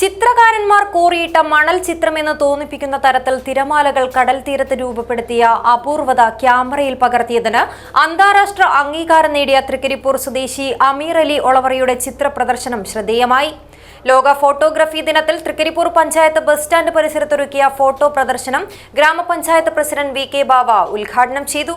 ചിത്രകാരന്മാർ കോറിയിട്ട മണൽ ചിത്രമെന്ന് തോന്നിപ്പിക്കുന്ന തരത്തിൽ തിരമാലകൾ കടൽ തീരത്ത് രൂപപ്പെടുത്തിയ അപൂർവത ക്യാമറയിൽ പകർത്തിയതിന് അന്താരാഷ്ട്ര അംഗീകാരം നേടിയ തൃക്കരിപ്പൂർ സ്വദേശി അമീർ അലി ഒളവറയുടെ ചിത്ര പ്രദർശനം ശ്രദ്ധേയമായി. ലോക ഫോട്ടോഗ്രഫി ദിനത്തിൽ തൃക്കരിപ്പൂർ പഞ്ചായത്ത് ബസ് സ്റ്റാൻഡ് പരിസരത്തൊരുക്കിയ ഫോട്ടോ പ്രദർശനം ഗ്രാമപഞ്ചായത്ത് പ്രസിഡന്റ് വി കെ ബാവ ഉദ്ഘാടനം ചെയ്തു.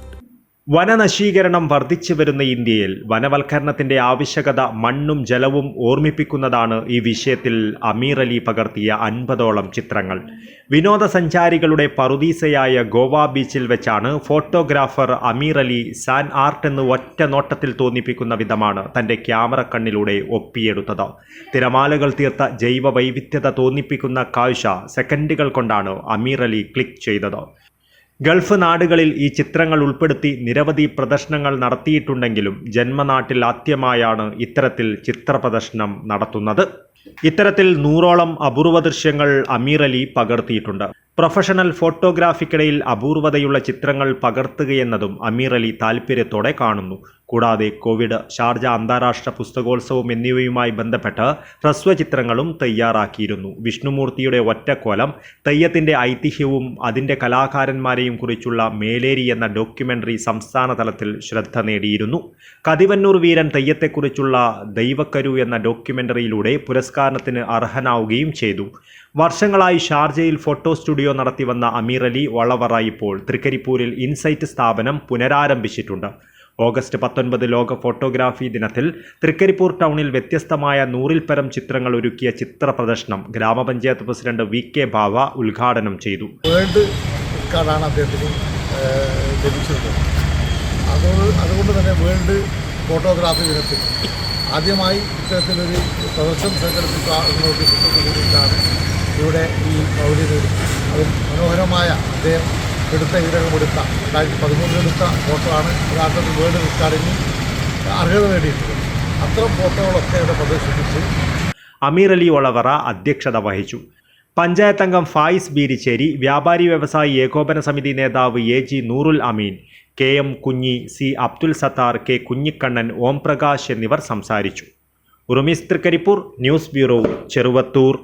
വനനശീകരണം വർദ്ധിച്ചു വരുന്ന ഇന്ത്യയിൽ വനവൽക്കരണത്തിന്റെ ആവശ്യകത മണ്ണും ജലവും ഓർമ്മിപ്പിക്കുന്നതാണ് ഈ വിഷയത്തിൽ അമീർ അലി പകർത്തിയ അൻപതോളം ചിത്രങ്ങൾ. വിനോദസഞ്ചാരികളുടെ പറുദീസയായ ഗോവ ബീച്ചിൽ വെച്ചാണ് photographer Ameer Ali sand art എന്ന് ഒറ്റ നോട്ടത്തിൽ തോന്നിപ്പിക്കുന്ന വിധമാണ് തന്റെ ക്യാമറ കണ്ണിലൂടെ ഒപ്പിയെടുത്തത്. തിരമാലകൾ തീർത്ത ജൈവ വൈവിധ്യത തോന്നിപ്പിക്കുന്ന കാഴ്ച സെക്കൻഡുകൾ കൊണ്ടാണ് അമീർ അലി ക്ലിക്ക് ചെയ്തത്. ഗൾഫ് നാടുകളിൽ ഈ ചിത്രങ്ങൾ ഉൾപ്പെടുത്തി നിരവധി പ്രദർശനങ്ങൾ നടത്തിയിട്ടുണ്ടെങ്കിലും ജന്മനാട്ടിൽ ആദ്യമായാണ് ഇത്തരത്തിൽ ചിത്ര പ്രദർശനം നടത്തുന്നത്. ഇത്തരത്തിൽ നൂറോളം അപൂർവ ദൃശ്യങ്ങൾ അമീർ അലി പകർത്തിയിട്ടുണ്ട്. പ്രൊഫഷണൽ ഫോട്ടോഗ്രാഫിക്കിടയിൽ അപൂർവതയുള്ള ചിത്രങ്ങൾ പകർത്തുകയെന്നതും അമീർ അലി താൽപ്പര്യത്തോടെ കാണുന്നു. കൂടാതെ കോവിഡ് ഷാർജ അന്താരാഷ്ട്ര പുസ്തകോത്സവം എന്നിവയുമായി ബന്ധപ്പെട്ട് ഹ്രസ്വചിത്രങ്ങളും തയ്യാറാക്കിയിരുന്നു. വിഷ്ണുമൂർത്തിയുടെ ഒറ്റക്കോലം തെയ്യത്തിന്റെ ഐതിഹ്യവും അതിന്റെ കലാകാരന്മാരെയും കുറിച്ചുള്ള മേലേരി എന്ന ഡോക്യുമെന്ററി സംസ്ഥാന തലത്തിൽ ശ്രദ്ധ നേടിയിരുന്നു. കതിവന്നൂർ വീരൻ തെയ്യത്തെക്കുറിച്ചുള്ള ദൈവക്കരു എന്ന ഡോക്യുമെന്ററിയിലൂടെ പുരസ്കാരത്തിന് അർഹനാവുകയും ചെയ്തു. വർഷങ്ങളായി ഷാർജയിൽ ഫോട്ടോ സ്റ്റുഡിയോ നടത്തിവന്ന അമീർ അലി വളവറ ഇപ്പോൾ തൃക്കരിപ്പൂരിൽ ഇൻസൈറ്റ് സ്ഥാപനം പുനരാരംഭിച്ചിട്ടുണ്ട്. ഓഗസ്റ്റ് പത്തൊൻപത് ലോക ഫോട്ടോഗ്രാഫി ദിനത്തിൽ തൃക്കരിപ്പൂർ ടൗണിൽ വ്യത്യസ്തമായ പരം ചിത്രങ്ങൾ ഒരുക്കിയ ചിത്ര പ്രദർശനം ഗ്രാമപഞ്ചായത്ത് പ്രസിഡന്റ് വി കെ ബാവ ഉദ്ഘാടനം ചെയ്തു. വേൾഡ് അതുകൊണ്ട് തന്നെ വേൾഡ് ഫോട്ടോഗ്രാഫി ദിനത്തിൽ ആദ്യമായി ഇത്തരത്തിലൊരു പ്രദർശനം സംഘടിപ്പിക്കുക ഇവിടെ ഈ പൗരി അത് മനോഹരമായ അദ്ദേഹം എടുത്ത ഇതിനകം എടുത്ത. രണ്ടായിരത്തി പതിമൂന്നിലെടുത്ത ഫോട്ടോ ആണ് യഥാർത്ഥത്തിൽ വേൾഡ് റെക്കോർഡിന് അർഹത നേടിയിട്ടുള്ളത് അത്തരം ഫോട്ടോകളൊക്കെ ഇവിടെ പ്രദർശിപ്പിച്ച്. അമീർ അലി ഒളവറ അധ്യക്ഷത വഹിച്ചു. പഞ്ചായത്ത് അംഗം ഫായിസ് ബീരിച്ചേരി വ്യാപാരി വ്യവസായി ഏകോപന സമിതി നേതാവ് A G Noorul Ameen K M Kunhi C Abdul Sathar K Kunhikannan Om Prakash എന്നിവർ സംസാരിച്ചു. Urumees Thrikaripur news bureau Cheruvathur.